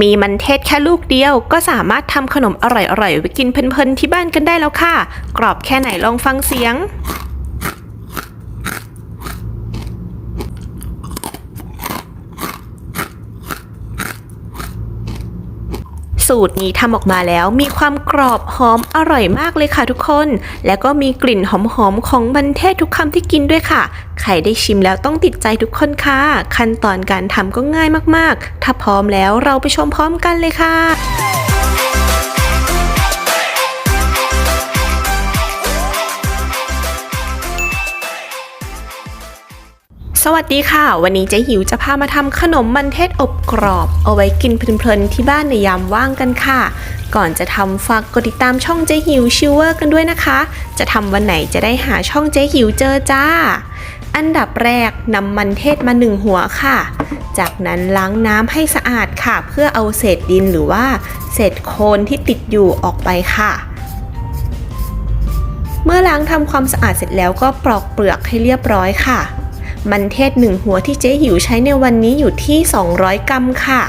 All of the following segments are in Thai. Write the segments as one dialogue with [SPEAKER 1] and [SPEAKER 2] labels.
[SPEAKER 1] มีมันเทศแค่ลูกเดียว ก็สามารถทำขนมอร่อยๆไปกินเพลินๆที่บ้านกันได้แล้วค่ะ กรอบแค่ไหนลองฟังเสียง สูตรนี้ทำออกมาแล้วมีความกรอบหอมอร่อยมากเลยค่ะทุกคน แล้วก็มีกลิ่นหอมๆของมันเทศทุกคำที่กินด้วยค่ะ ใครได้ชิมแล้วต้องติดใจทุกคนค่ะ ขั้นตอนการทำก็ง่ายมากๆ ถ้าพร้อมแล้วเราไปชมพร้อมกันเลยค่ะ สวัสดีค่ะ วันนี้เจ๊หิวจะพามาทำขนมมันเทศอบกรอบ เอาไว้กินเพลินๆที่บ้านในยามว่างกันค่ะ ก่อนจะทำฝากกดติดตามช่องเจ๊หิวชิวเวอร์กันด้วยนะคะ จะทำวันไหนจะได้หาช่องเจ๊หิวเจอจ้า อันดับแรกนำมันเทศมาหนึ่งหัวค่ะ จากนั้นล้างน้ำให้สะอาดค่ะ เพื่อเอาเศษดินหรือว่า เศษโคลนที่ติดอยู่ออกไปค่ะเมื่อล้างทำความสะอาดเสร็จแล้วก็ปลอกเปลือกให้เรียบร้อยค่ะ มันเทศหนึ่งหัวที่เจ๊หิวใช้ในวันนี้อยู่ที่ 200 กรัมค่ะ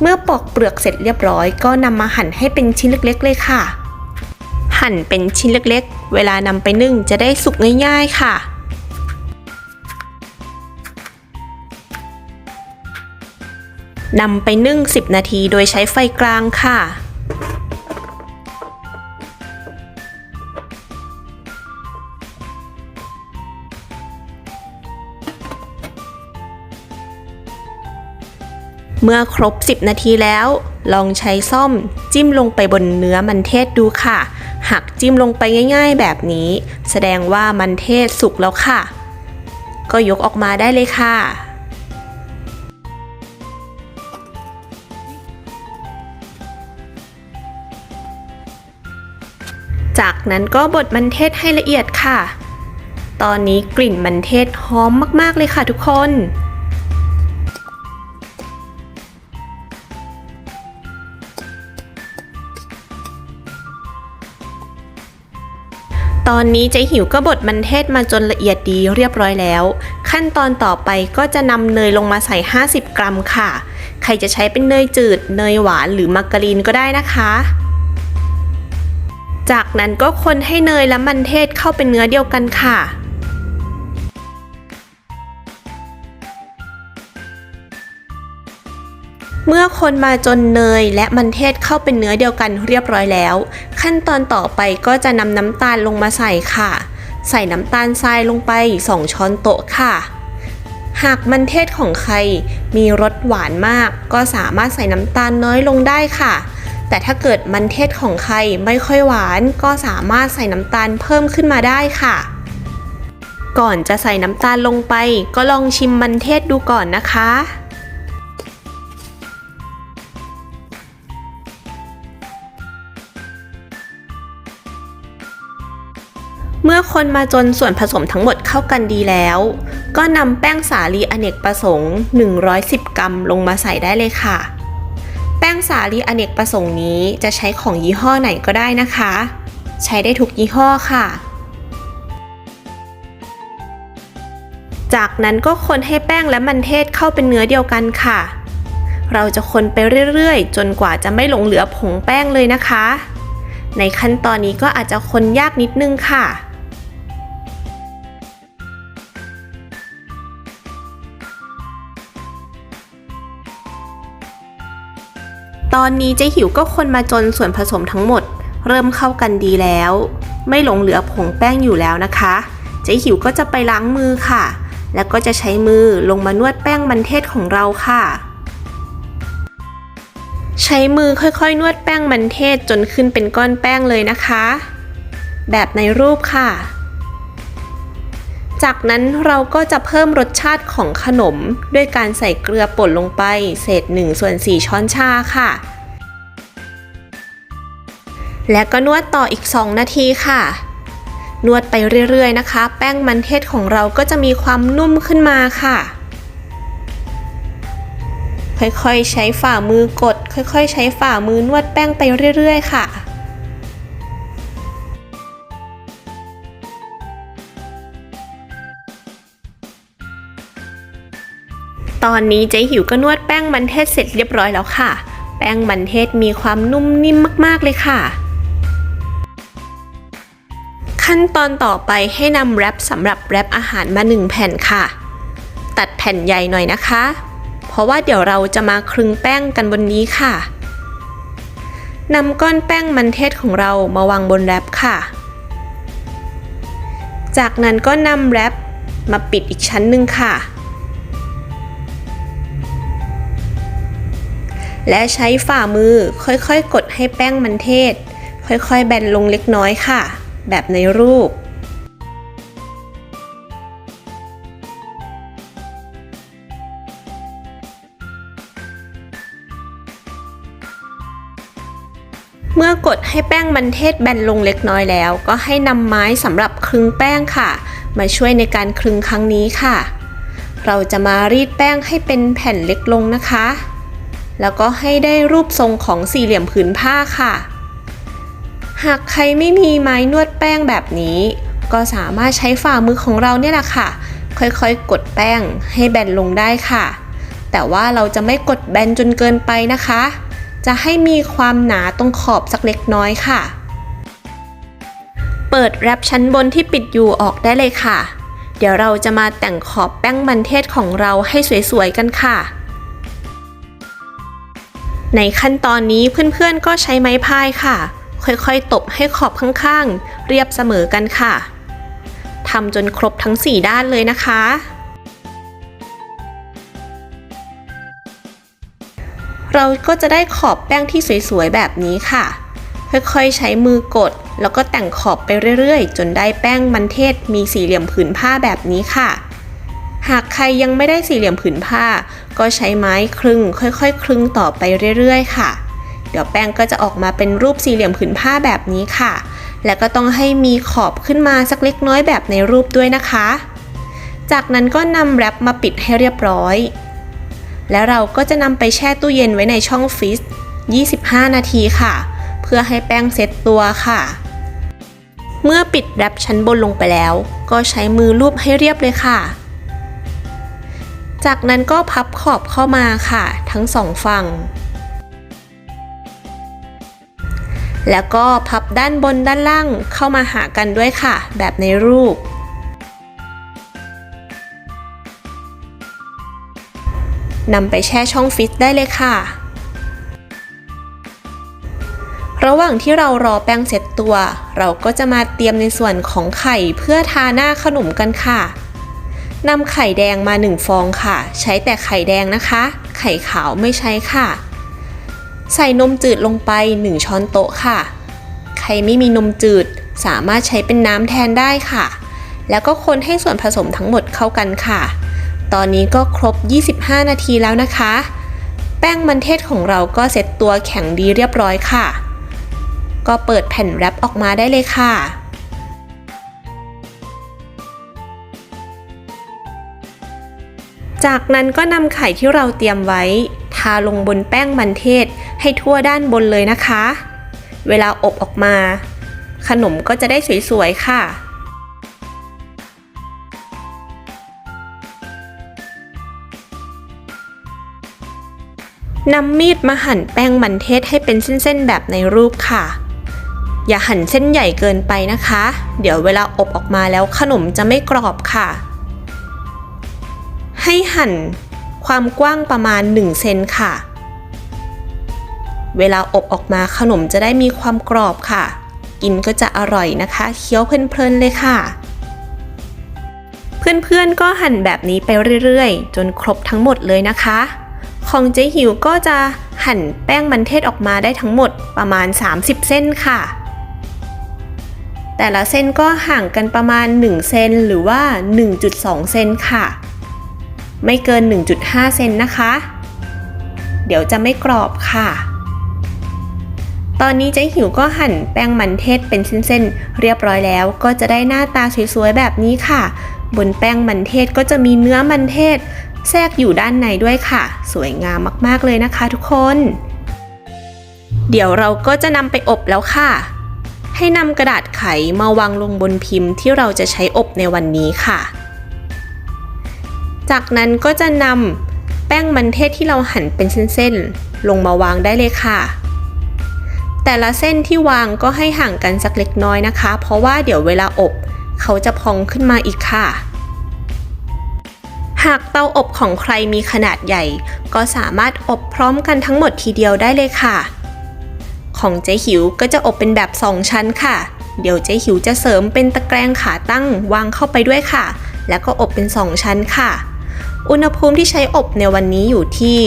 [SPEAKER 1] เมื่อปอกเปลือกเสร็จเรียบร้อย ก็นำมาหั่นให้เป็นชิ้นเล็กๆ เลยค่ะ หั่นเป็นชิ้นเล็กๆ เวลานำไปนึ่งจะได้สุกง่ายๆ ค่ะนำไปนึ่ง 10 นาทีโดยใช้ไฟกลางค่ะ เมื่อครบ 10 นาทีแล้ว ลองใช้ซ่อมจิ้มลงไปบนเนื้อมันเทศดูค่ะหากจิ้มลงไปง่ายๆ แบบนี้ แสดงว่ามันเทศสุกแล้วค่ะ ก็ยกออกมาได้เลยค่ะจากนั้นก็บดมันเทศให้ละเอียดค่ะ ตอนนี้กลิ่นมันเทศหอมมาก ๆ เลยค่ะทุกคน ตอนนี้เจ๊หิวก็บดมันเทศมาจนละเอียดดีเรียบร้อยแล้ว ขั้นตอนต่อไปก็จะนำเนยลงมาใส่ 50 กรัมค่ะ ใครจะใช้เป็นเนยจืด เนยหวานหรือมาการีนก็ได้นะคะ จากนั้นก็คนให้เนยและมันเทศเข้าเป็นเนื้อเดียวกันค่ะ เมื่อคนมาจนเนยและมันเทศเข้าเป็นเนื้อเดียวกันเรียบร้อยแล้ว ขั้นตอนต่อไปก็จะนำน้ำตาลลงมาใส่ค่ะ ใส่น้ำตาลทรายลงไป 2 ช้อนโต๊ะค่ะ หากมันเทศของใครมีรสหวานมาก ก็สามารถใส่น้ำตาลน้อยลงได้ค่ะ แต่ถ้าเกิดมันเทศของใครไม่ค่อยหวาน ก็สามารถใส่น้ำตาลเพิ่มขึ้นมาได้ค่ะ ก่อนจะใส่น้ำตาลลงไป ก็ลองชิมมันเทศดูก่อนนะคะ เมื่อคนมาจนส่วนผสมทั้งหมดเข้ากันดีแล้ว ก็นำแป้งสาลีอเนกประสงค์ 110 กรัมลงมาใส่ได้เลยค่ะ แป้งสาลีอเนกประสงค์นี้จะใช้ของยี่ห้อไหนก็ได้นะคะ ใช้ได้ทุกยี่ห้อค่ะ จากนั้นก็คนให้แป้งและมันเทศเข้าเป็นเนื้อเดียวกันค่ะ เราจะคนไปเรื่อยๆ จนกว่าจะไม่หลงเหลือผงแป้งเลยนะคะในขั้นตอนนี้ก็อาจจะคนยากนิดนึงค่ะ ตอนนี้เจ๊หิวก็คนมาจนส่วนผสมทั้งหมด เริ่มเข้ากันดีแล้ว ไม่หลงเหลือผงแป้งอยู่แล้วนะคะ เจ๊หิวก็จะไปล้างมือค่ะ แล้วก็จะใช้มือลงมานวดแป้งมันเทศของเราค่ะ ใช้มือค่อยๆ นวดแป้งมันเทศจนขึ้นเป็นก้อนแป้งเลยนะคะ แบบในรูปค่ะ จากนั้นเราก็จะเพิ่มรสชาติของขนม ด้วยการใส่เกลือป่นลงไป เศษ1ส่วน4ช้อนชาค่ะ และก็นวดต่ออีก 2 นาทีค่ะ นวดไปเรื่อยๆนะคะ แป้งมันเทศของเราก็จะมีความนุ่มขึ้นมาค่ะ ค่อยๆใช้ฝ่ามือกด ค่อยๆ ใช้ฝ่ามือนวดแป้งไปเรื่อยๆ ค่ะ ตอนนี้เจ๊หิวก็นวดแป้งมันเทศเสร็จเรียบร้อยแล้วค่ะ แป้งมันเทศมีความนุ่มนิ่มมากๆเลยค่ะ ขั้นตอนต่อไปให้นำแรปสำหรับแรปอาหารมา1แผ่นค่ะ ตัดแผ่นใหญ่หน่อยนะคะ เพราะว่าเดี๋ยวเราจะมาคลึงแป้งกันบนนี้ค่ะนำก้อนแป้งมันเทศของเรามาวางบนแรปค่ะ จากนั้นก็นำแรปมาปิดอีกชั้นหนึ่งค่ะ และใช้ฝ่ามือค่อยๆ กดให้แป้งมันเทศ ค่อยๆ แบนลงเล็กน้อยค่ะ แบบในรูป เมื่อกดให้แป้งมันเทศแบนลงเล็กน้อยแล้ว ก็ให้นำไม้สำหรับคลึงแป้งค่ะ มาช่วยในการคลึงครั้งนี้ค่ะ เราจะมารีดแป้งให้เป็นแผ่นเล็กลงนะคะ แล้วก็ให้ได้รูปทรงของสี่เหลี่ยมผืนผ้าค่ะ หากใครไม่มีไม้นวดแป้งแบบนี้ ก็สามารถใช้ฝ่ามือของเราเนี่ยแหละค่ะ ค่อยๆ กดแป้งให้แบนลงได้ค่ะ แต่ว่าเราจะไม่กดแบนจนเกินไปนะคะ จะให้มีความหนาตรงขอบสักเล็กน้อยค่ะ เปิดแรปชั้นบนที่ปิดอยู่ออกได้เลยค่ะเดี๋ยวเราจะมาแต่งขอบแป้งมันเทศของเราให้สวยๆกันค่ะ ในขั้นตอนนี้เพื่อนๆก็ใช้ไม้พายค่ะ ค่อยๆ ตบให้ขอบข้างๆ เรียบเสมอกันค่ะทำจนครบทั้ง 4 ด้านเลยนะคะ เราก็จะได้ขอบแป้งที่สวยๆ แบบนี้ค่ะ ค่อยๆ ใช้มือกด แล้วก็แต่งขอบไปเรื่อยๆ จนได้แป้งมันเทศมีสี่เหลี่ยมผืนผ้าแบบนี้ค่ะ หากใครยังไม่ได้สี่เหลี่ยมผืนผ้า ก็ใช้ไม้คลึงค่อยๆคลึงต่อไปเรื่อยๆ ค่ะ เดี๋ยวแป้งก็จะออกมาเป็นรูปสี่เหลี่ยมผืนผ้าแบบนี้ค่ะ และก็ต้องให้มีขอบขึ้นมาสักเล็กน้อยแบบในรูปด้วยนะคะ จากนั้นก็นำแรปมาปิดให้เรียบร้อย แล้วเราก็จะนำไปแช่ตู้เย็นไว้ในช่องฟรีซ25 นาทีค่ะ เพื่อให้แป้งเซ็ตตัวค่ะ เมื่อปิดแรปชั้นบนลงไปแล้ว ก็ใช้มือลูบให้เรียบเลยค่ะ จากนั้นก็พับขอบเข้ามาค่ะ ทั้งสองฝั่ง แล้วก็พับด้านบนด้านล่างเข้ามาหากันด้วยค่ะ แบบในรูป นำไปแช่ช่องฟิตได้เลยค่ะ ระหว่างที่เรารอแป้งเสร็จตัว เราก็จะมาเตรียมในส่วนของไข่เพื่อทาหน้าขนมกันค่ะ นำไข่แดงมา 1 ฟองค่ะ ใช้แต่ไข่แดงนะคะ ไข่ขาวไม่ใช้ค่ะ ใส่นมจืดลงไป 1 ช้อนโต๊ะค่ะ ใครไม่มีนมจืดสามารถใช้เป็นน้ำแทนได้ค่ะ แล้วก็คนให้ส่วนผสมทั้งหมดเข้ากันค่ะ ตอนนี้ก็ครบ 25 นาทีแล้วนะคะ แป้งมันเทศของเราก็เสร็จตัวแข็งดีเรียบร้อยค่ะ ก็เปิดแผ่นแรปออกมาได้เลยค่ะ จากนั้นก็นำไข่ที่เราเตรียมไว้ ทาลงบนแป้งมันเทศให้ทั่วด้านบนเลยนะคะ เวลาอบออกมา ขนมก็จะได้สวยๆ ค่ะนำมีดมาหั่นแป้งมันเทศให้เป็นเส้นๆ แบบในรูปค่ะ อย่าหั่นเส้นใหญ่เกินไปนะคะ เดี๋ยวเวลาอบออกมาแล้วขนมจะไม่กรอบค่ะ ให้หั่นความกว้างประมาณ 1 เซนค่ะ เวลาอบออกมาขนมจะได้มีความกรอบค่ะ กินก็จะอร่อยนะคะ เคี้ยวเพลินๆเลยค่ะ เพื่อนๆก็หั่นแบบนี้ไปเรื่อยๆ จนครบทั้งหมดเลยนะคะ ของเจ๊หิวก็จะหั่นแป้งมันเทศออกมาได้ทั้งหมดประมาณ 30 เส้นค่ะ แต่ละเส้นก็ห่างกันประมาณ 1 เซนหรือว่า 1.2 เซนค่ะ ไม่เกิน 1.5 เซนนะคะ เดี๋ยวจะไม่กรอบค่ะ ตอนนี้เจ๊หิวก็หั่นแป้งมันเทศเป็นเส้นๆ เรียบร้อยแล้วก็จะได้หน้าตาสวยๆ แบบนี้ค่ะ บนแป้งมันเทศก็จะมีเนื้อมันเทศ แทรกอยู่ด้านในด้วยค่ะ สวยงามมากๆเลยนะคะทุกคน เดี๋ยวเราก็จะนำไปอบแล้วค่ะ ให้นำกระดาษไขมาวางลงบนพิมพ์ที่เราจะใช้อบในวันนี้ค่ะ จากนั้นก็จะนแป้งมันเทศที่เราหั่นเป็นเส้นๆ ลงมาวางได้เลยค่ะ แต่ละเส้นที่วางก็ให้ห่างกันสักเล็กน้อยนะคะ เพราะว่าเดี๋ยวเวลาอบเขาจะพองขึ้นมาอีกค่ะ หากเตาอบของใครมีขนาดใหญ่ ก็สามารถอบพร้อมกันทั้งหมดทีเดียวได้เลยค่ะ ของเจ๊หิวก็จะอบเป็นแบบ 2 ชั้นค่ะ เดี๋ยวเจ๊หิวจะเสริมเป็นตะแกรงขาตั้งวางเข้าไปด้วยค่ะ แล้วก็อบเป็น 2 ชั้นค่ะ อุณหภูมิที่ใช้อบในวันนี้อยู่ที่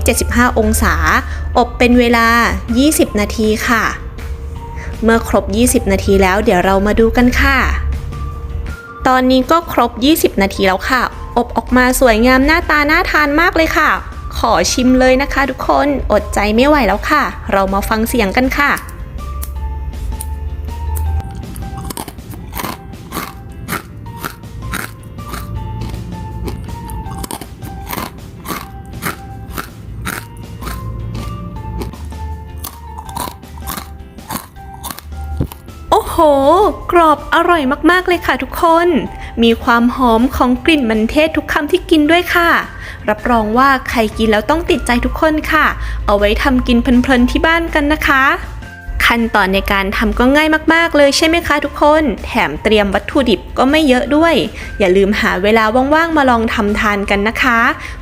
[SPEAKER 1] 175 องศา อบเป็นเวลา 20 นาทีค่ะ เมื่อครบ 20 นาทีแล้วเดี๋ยวเรามาดูกันค่ะ ตอนนี้ก็ครบ 20 นาทีแล้วค่ะ อบออกมาสวยงามหน้าตาน่าทานมากเลยค่ะ ขอชิมเลยนะคะทุกคน อดใจไม่ไหวแล้วค่ะ เรามาฟังเสียงกันค่ะ ห กรอบอร่อยมากๆเลยค่ะทุกคน มีความหอมของกลิ่นมันเทศทุกคำที่กินด้วยค่ะ รับรองว่าใครกินแล้วต้องติดใจทุกคนค่ะ เอาไว้ทำกินเพลินๆที่บ้านกันนะคะ ขั้นตอนในการทำก็ง่ายมากๆ เลยใช่ไหมคะทุกคน แถมเตรียมวัตถุดิบก็ไม่เยอะด้วย อย่าลืมหาเวลาว่างๆ มาลองทำทานกันนะคะ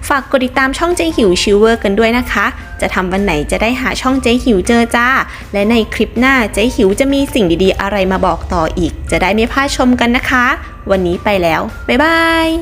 [SPEAKER 1] ฝากกดติดตามช่องเจ๊หิวชิวเวอร์กันด้วยนะคะ จะทำวันไหนจะได้หาช่องเจ๊หิวเจอจ้า และในคลิปหน้าเจ๊หิวจะมีสิ่งดีๆ อะไรมาบอกต่ออีก จะได้ไม่พลาดชมกันนะคะ วันนี้ไปแล้วบ๊ายบาย